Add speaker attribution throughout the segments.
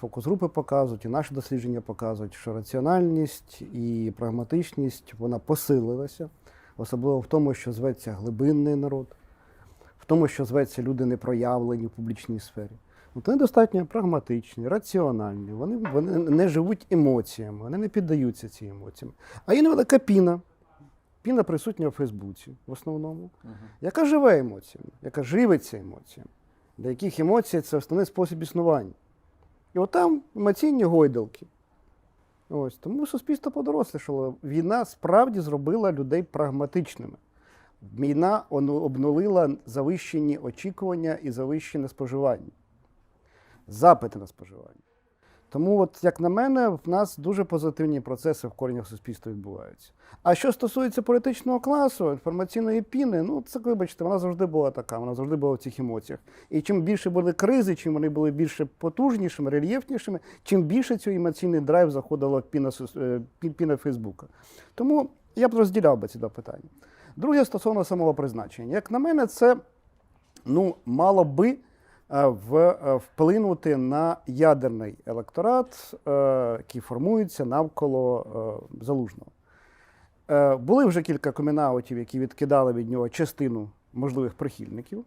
Speaker 1: фокус-групи показують, і наші дослідження показують, що раціональність і прагматичність вона посилилася, особливо в тому, що зветься глибинний народ, в тому, що зветься люди непроявлені в публічній сфері. От вони достатньо прагматичні, раціональні, вони, вони не живуть емоціями, вони не піддаються цим емоціям. А є невелика піна. Піна присутня в Фейсбуці в основному, яка живе емоціями, яка живиться емоціями, для яких емоції це основний спосіб існування. І от емоційні гойдалки. Ось. Тому суспільство подорослішало. Війна справді зробила людей прагматичними. Війна обнулила завищені очікування і завищене споживання, запити на споживання. Тому, от, як на мене, в нас дуже позитивні процеси в коренях суспільства відбуваються. А що стосується політичного класу, інформаційної піни, ну це вибачте, вона завжди була така, вона завжди була в цих емоціях. І чим більше були кризи, чим вони були більше потужнішими, рельєфнішими, чим більше цей емоційний драйв заходила піна, е, пі- піна Фейсбука. Тому я б розділяв би ці два питання. Друге стосовно самого призначення. Як на мене, це ну, мало би в, е, вплинути на ядерний електорат, е, який формується навколо е, залужного. Е, Були вже кілька комінаутів, які відкидали від нього частину можливих прихильників.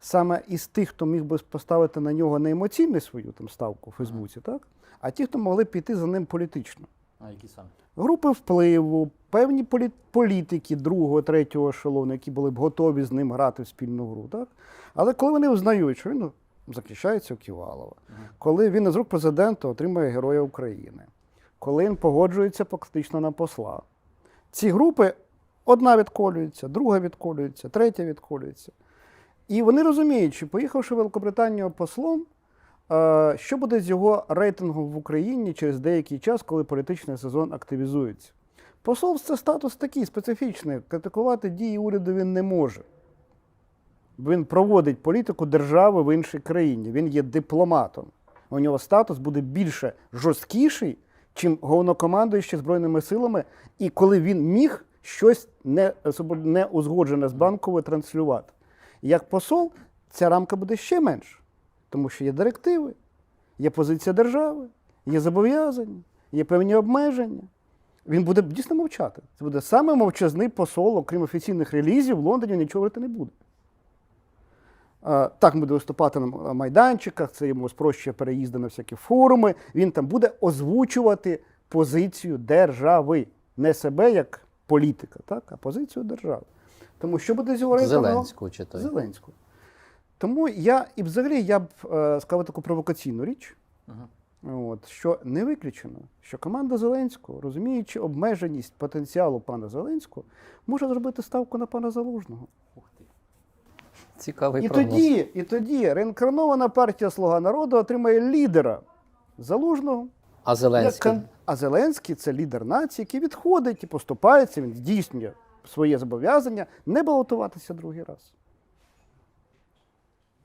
Speaker 1: Саме із тих, хто міг би поставити на нього не емоційну свою там, ставку у Фейсбуці, так? а ті, хто могли піти за ним політично.
Speaker 2: А які саме?
Speaker 1: Групи впливу, певні політики другого, третього ешелону, які були б готові з ним грати в спільну гру. Так? Але коли вони взнають, що він ну, захищається у Ківалова, коли він із рук президента отримує Героя України, коли він погоджується фактично на посла, ці групи одна відколюється, друга відколюється, третя відколюється. І вони розуміють, що поїхавши в Великобританію послом, е, що буде з його рейтингом в Україні через деякий час, коли політичний сезон активізується. Посол це статус такий специфічний. Критикувати дії уряду він не може. Він проводить політику держави в іншій країні. Він є дипломатом. У нього статус буде більше жорсткіший, чим головнокомандуючий Збройними силами, і коли він міг щось не, не узгоджене з банковою транслювати. Як посол, ця рамка буде ще менша, тому що є директиви, є позиція держави, є зобов'язання, є певні обмеження. Він буде дійсно мовчати. Це буде саме мовчазний посол, окрім офіційних релізів, в Лондоні нічого говорити не буде. А, Так буде виступати на майданчиках, це йому спрощує переїзди на всякі форуми. Він там буде озвучувати позицію держави, не себе як політика, так, а позицію держави. Тому що буде з?
Speaker 2: Зеленського чи той?
Speaker 1: Зеленського. Тому я і взагалі я б е, сказав таку провокаційну річ, от, що не виключено, що команда Зеленського, розуміючи обмеженість потенціалу пана Зеленського, може зробити ставку на пана Залужного.
Speaker 2: Цікавий
Speaker 1: І
Speaker 2: прогноз.
Speaker 1: тоді, і тоді реінкарнована партія Слуга народу отримає лідера залужного.
Speaker 2: А Зеленський?
Speaker 1: А Зеленський це лідер нації, який відходить і поступається, він здійснює своє зобов'язання не балотуватися другий раз.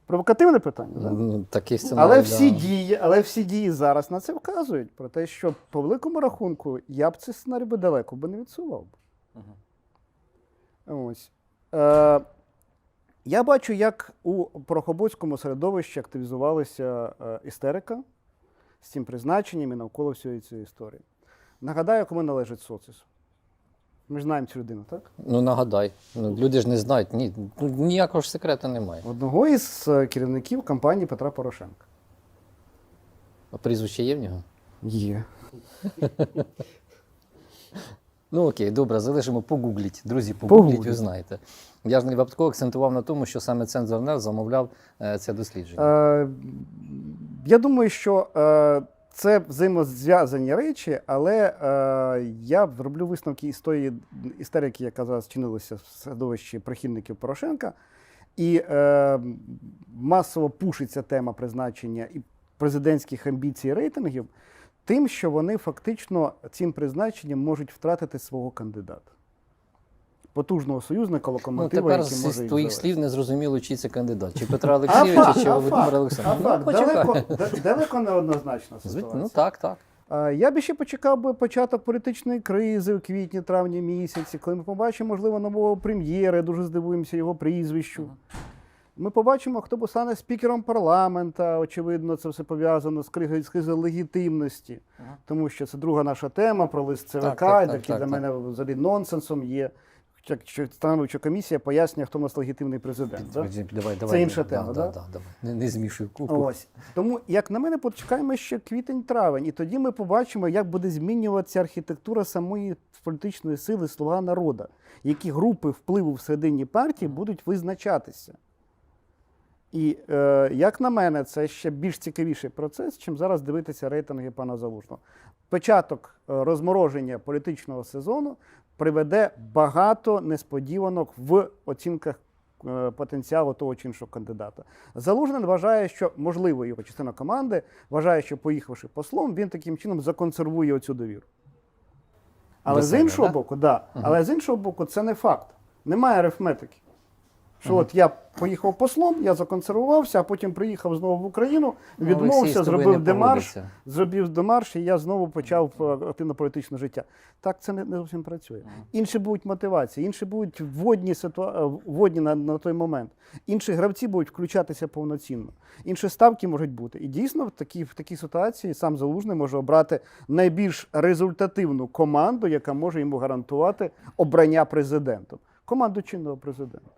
Speaker 1: Провокативне питання. так?
Speaker 2: Ну, такий сценарій,
Speaker 1: Але
Speaker 2: да.
Speaker 1: всі дії, але всі дії зараз на це вказують про те, що по великому рахунку я б цей сценарій би далеко би не відсував. Ось. Е, я бачу, як у Порохобоцькому середовищі активізувалася е, істерика з цим призначенням і навколо всієї цієї історії. Нагадаю, кому належить соціс. Ми ж знаємо цю людину, так?
Speaker 2: Ну нагадай. Ну, люди ж не знають. Ні, ну, ніякого ж секрету немає.
Speaker 1: Одного із е, керівників кампанії Петра Порошенка.
Speaker 2: А прізвище є в нього?
Speaker 1: Є.
Speaker 2: Ну окей, добре, залишимо погугліть. Друзі, погугліть, ви знаєте. Я ж не випадково акцентував на тому, що саме цензор НЕР замовляв е, це дослідження.
Speaker 1: Е, я думаю, що е, це взаємозв'язані речі, але е, я зроблю висновки із тої істерики, яка зараз чинилася в середовищі прихильників Порошенка. І е, масово пушиться тема призначення і президентських амбіцій рейтингів, тим, що вони фактично цим призначенням можуть втратити свого кандидата. Потужного союзника,
Speaker 2: Ну,
Speaker 1: локомотива,
Speaker 2: тепер
Speaker 1: який може
Speaker 2: з твоїх слів не зрозуміло, чи це кандидат, чи Петра Олексійовича, чи Володимира Олександровича. Ну,
Speaker 1: далеко, да- далеко неоднозначна ситуація.
Speaker 2: Ну так, так.
Speaker 1: Я б ще почекав би початок політичної кризи у квітні-травні місяці, коли ми побачимо, можливо, нового прем'єра, дуже здивуємося його прізвищу. Ми побачимо, хто б стане спікером парламента. Очевидно, це все пов'язано з кризою, легітимності,
Speaker 2: Ага.
Speaker 1: тому що це друга наша тема про лист ЦВК,
Speaker 2: Так, так,
Speaker 1: який
Speaker 2: так,
Speaker 1: для
Speaker 2: так.
Speaker 1: мене взагалі нонсенсом є. Становича комісія пояснює, хто у нас легітимний президент. Да?
Speaker 2: Давай, давай, давай,
Speaker 1: інша
Speaker 2: да,
Speaker 1: тема,
Speaker 2: да,
Speaker 1: да?
Speaker 2: да, давай. Не, не змішуй купу.
Speaker 1: Ось. Тому, як на мене, почекаємо ще квітень-травень, і тоді ми побачимо, як буде змінюватися архітектура самої політичної сили Слуга народу, які групи впливу всередині партії будуть визначатися. І, е, як на мене, це ще більш цікавіший процес, чим зараз дивитися рейтинги пана Залужного. Початок е, розмороження політичного сезону приведе багато несподіванок в оцінках е, потенціалу того чи іншого кандидата. Залужний вважає, що можливо його частина команди вважає, що поїхавши послом, він таким чином законсервує оцю довіру. Але
Speaker 2: До
Speaker 1: з
Speaker 2: себе,
Speaker 1: іншого
Speaker 2: да?
Speaker 1: боку, да, але з іншого боку, це не факт. Немає арифметики. Що от я поїхав послом, я законсервувався, а потім приїхав знову в Україну,
Speaker 2: Ну,
Speaker 1: відмовився,
Speaker 2: тобою
Speaker 1: зробив демарш, зробив демарш, і я знову почав е, активно політичне життя. Так це не, не зовсім працює. Інші будуть мотивації, інші будуть вводні, ситуа... е, вводні на, на той момент. Інші гравці будуть включатися повноцінно. Інші ставки можуть бути. І дійсно в такій, в такій ситуації сам Залужний може обрати найбільш результативну команду, яка може йому гарантувати обрання президентом. Команду чинного президента.